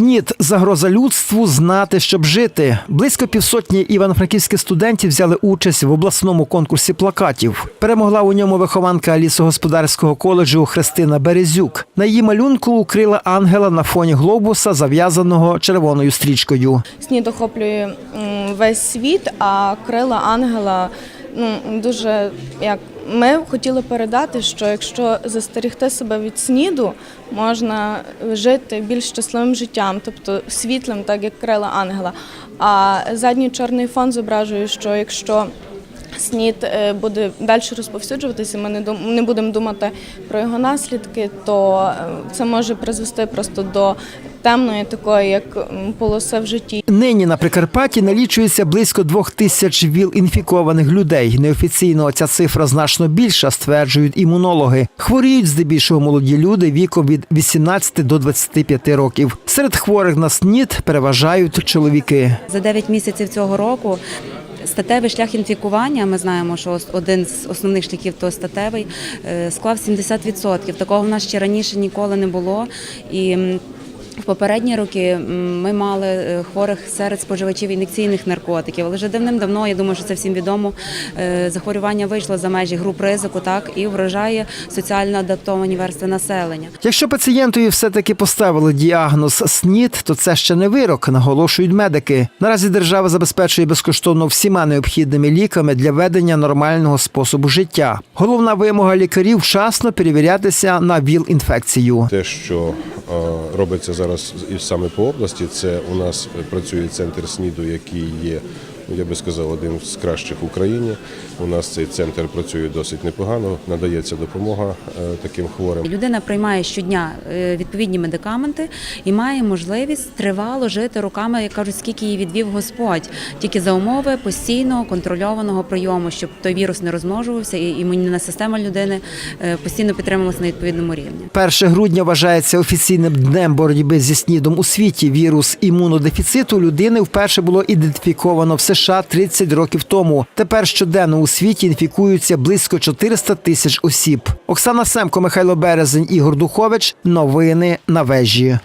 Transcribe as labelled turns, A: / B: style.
A: СНІД загроза людству знати, щоб жити. Близько півсотні івано-франківських студентів взяли участь в обласному конкурсі плакатів. Перемогла у ньому вихованка лісогосподарського коледжу Христина Березюк. На її малюнку укрила ангела на фоні глобуса, зав'язаного червоною стрічкою.
B: Снід охоплює весь світ, а крила ангела ну, дуже як. Ми хотіли передати, що якщо застерігти себе від сніду, можна жити більш щасливим життям, тобто світлим, так як крила ангела. А задній чорний фон зображує, що якщо снід е, буде далі розповсюджуватися, ми не будемо думати про його наслідки, то е, це може призвести просто до темної такої, як м, полоси в житті.
A: Нині на Прикарпатті налічується близько двох тисяч ВІЛ-інфікованих людей. Неофіційно ця цифра значно більша, стверджують імунологи. Хворіють здебільшого молоді люди віком від 18 до 25 років. Серед хворих на СНІД переважають чоловіки.
C: За 9 місяців цього року статевий шлях інфікування, ми знаємо, що один з основних шляхів то статевий, е, склав 70%. Такого в нас ще раніше ніколи не було. І в попередні роки ми мали е, хворих серед споживачів ін'єкційних наркотиків, але вже давним-давно, я думаю, що це всім відомо. е, Захворювання вийшло за межі груп ризику, так і вражає соціально адаптовані верстви населення.
A: Якщо пацієнтові все-таки поставили діагноз СНІД, то це ще не вирок, наголошують медики. Наразі держава забезпечує безкоштовно всіма необхідними ліками для ведення нормального способу життя. Головна вимога лікарів вчасно перевірятися на ВІЛ-інфекцію.
D: Те, що робиться зараз і саме по області, це у нас працює центр СНІДу, який є, я би сказав, один з кращих в Україні. У нас цей центр працює досить непогано, надається допомога е, таким хворим.
C: Людина приймає щодня е, відповідні медикаменти і має можливість тривало жити руками, як кажуть, скільки її відвів Господь, тільки за умови постійного контрольованого прийому, щоб той вірус не розмножувався і імунна система людини е, постійно підтримувалася на відповідному рівні.
A: 1 грудня вважається офіційним днем боротьби зі снідом у світі. Вірус імунодефіциту людини вперше було ідентифіковано в США 30 років тому. Тепер щоденно у світі інфікуються близько 400 тисяч осіб. Оксана Семко, Михайло Березень, Ігор Духович. Новини на вежі.